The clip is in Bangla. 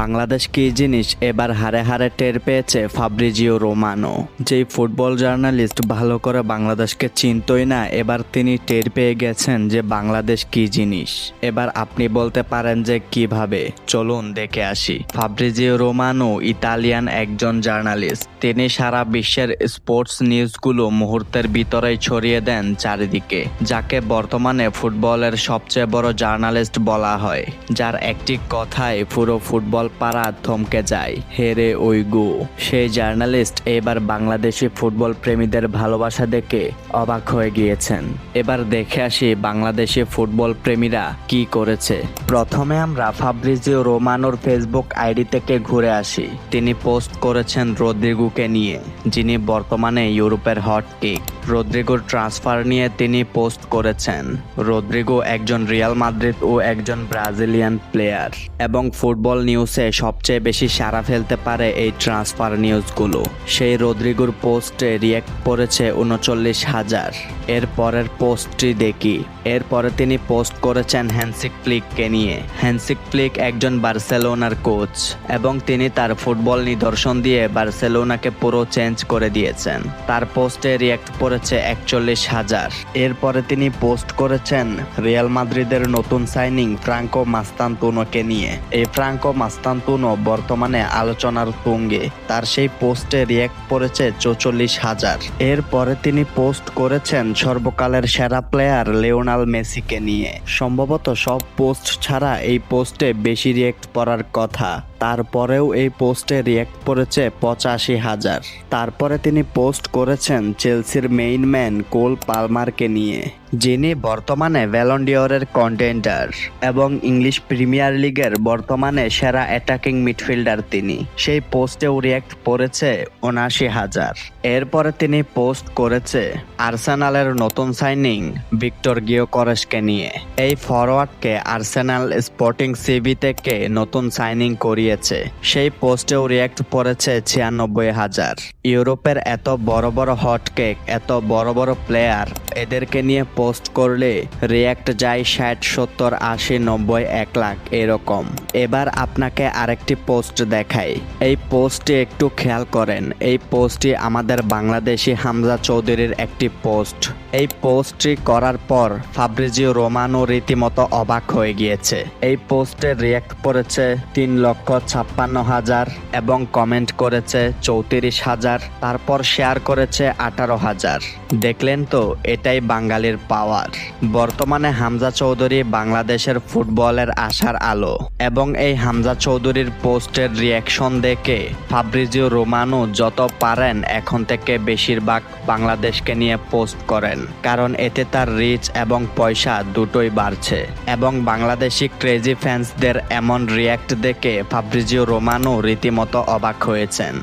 বাংলাদেশ কি জিনিস এবার হারে হারে টের পেয়েছে ফাব্রিজিও রোমানো। যেই ফুটবল জার্নালিস্ট ভালো করে বাংলাদেশকে চিনতই না, এবার তিনি টের পেয়ে গেছেন যে বাংলাদেশ কি জিনিস। এবার আপনি বলতে পারেন যে কীভাবে। চলুন দেখে আসি। ফাব্রিজিও রোমানো ইতালিয়ান একজন জার্নালিস্ট। তিনি সারা বিশ্বের স্পোর্টস নিউজগুলো মুহূর্তের ভিতরেই ছড়িয়ে দেন চারিদিকে, যাকে বর্তমানে ফুটবলের সবচেয়ে বড় জার্নালিস্ট বলা হয়, যার একটি কথায় পুরো ফুটবল পাড়া থমকে যায়, হেরে ওই গো। সেই জার্নালিস্ট এবার বাংলাদেশি ফুটবল প্রেমীদের ভালোবাসা দেখে অবাক হয়ে গিয়েছেন। এবার দেখে আসি বাংলাদেশি ফুটবল প্রেমীরা কি করেছে। প্রথমে আমরা ফাব্রিজিও রোমানোর ফেসবুক আইডি থেকে ঘুরে আসি। তিনি পোস্ট করেছেন রদ্রিগুকে নিয়ে, যিনি বর্তমানে ইউরোপের হট কিক। রদ্রিগোর ট্রান্সফার নিয়ে তিনি পোস্ট করেছেন। রদ্রিগো একজন রিয়াল মাদ্রিদ ও একজন ব্রাজিলিয়ান প্লেয়ার। এবং ফুটবল নিউজে সবচেয়ে বেশি সাড়া ফেলতে পারে এই ট্রান্সফার নিউজগুলো। সেই রদ্রিগোর পোস্টে রিয়েক্ট করেছে উনচল্লিশ হাজার। এর পরের পোস্টটি দেখি। এরপরে তিনি পোস্ট করেছেন হ্যান্সিক ফ্লিককে নিয়ে। হ্যান্সিক ফ্লিক একজন বার্সেলোনার কোচ এবং তিনি তার ফুটবল নিদর্শন দিয়ে বার্সেলোনাকে পুরো চেঞ্জ করে দিয়েছেন। তার পোস্টে রিয়েক্ট করেছে একচল্লিশ হাজার। এরপরে তিনি পোস্ট করেছেন রিয়াল মাদ্রিদের নতুন সাইনিং ফ্রাঙ্কো মাস্তান্তুনোকে নিয়ে। এই ফ্রাঙ্কো মাস্তান্তুনো বর্তমানে আলোচনার তুঙ্গে। তার সেই পোস্টে রিয়্যাক্ট করেছে চৌচল্লিশ হাজার। এরপরে তিনি পোস্ট করেছেন সর্বকালের সেরা প্লেয়ার লিওনাল মেসিকে নিয়ে। সম্ভবত সব পোস্ট ছাড়া এই পোস্টে বেশি রিয়্যাক্ট করার কথা। তারপরেও এই পোস্টে রিয়েক্ট করেছে পঁচাশি হাজার। তারপরে তিনি পোস্ট করেছেন চেলসির মেইন ম্যান কোল পালমারকে নিয়ে, যিনি বর্তমানে ভ্যালন্ডিয়রের কন্টেন্ডার এবং ইংলিশ প্রিমিয়ার লিগের বর্তমানে সেরা অ্যাটাকিং মিডফিল্ডার তিনি। সেই পোস্টেও রিয়েক্ট করেছে উনাশি হাজার। এরপরে তিনি পোস্ট করেছে আর্সেনালের নতুন সাইনিং ভিক্টর গিওকরেসকে নিয়ে। এই ফরওয়ার্ডকে আর্সেনাল স্পোর্টিং সিবি থেকে নতুন সাইনিং করিয়েছে সেই পোস্টেও রিয়েক্ট করেছে ছিয়ানব্বই হাজার। ইউরোপের এত বড় বড় হট কেক এত বড় বড় প্লেয়ার এদেরকে নিয়ে পোস্ট করলে রিয়াক্ট যায় ষাট, সত্তর, আশি, নব্বই, এক লাখ, এরকম। এবার আপনাকে আরেকটি পোস্ট দেখাই। এই পোস্টটি একটু খেয়াল করেন। এই পোস্টটি আমাদের বাংলাদেশি হামজা চৌধুরীর একটি পোস্ট এই পোস্টটি করার পর ফাব্রিজিও রোমানো রীতিমতো অবাক হয়ে গিয়েছে। এই পোস্টে রিয়াক্ট করেছে তিন লক্ষ ছাপ্পান্ন হাজার এবং কমেন্ট করেছে চৌত্রিশ হাজার, তারপর শেয়ার করেছে আঠারো হাজার। দেখলেন তো, এটাই বাঙালির পাওয়ার বর্তমানে হামজা চৌধুরী বাংলাদেশের ফুটবলের আশার আলো। এবং এই হামজা চৌধুরীর পোস্টের রিয়াকশন দেখে ফাব্রিজিও রোমানো যত পারেন এখন থেকে বেশিরভাগ বাংলাদেশকে নিয়ে পোস্ট করেন, কারণ এতে তার রিচ এবং পয়সা দুটোই বাড়ছে। এবং বাংলাদেশি ক্রেজি ফ্যান্সদের এমন রিয়াক্ট দেখে ফাব্রিজিও রোমানো রীতিমতো অবাক হয়েছেন।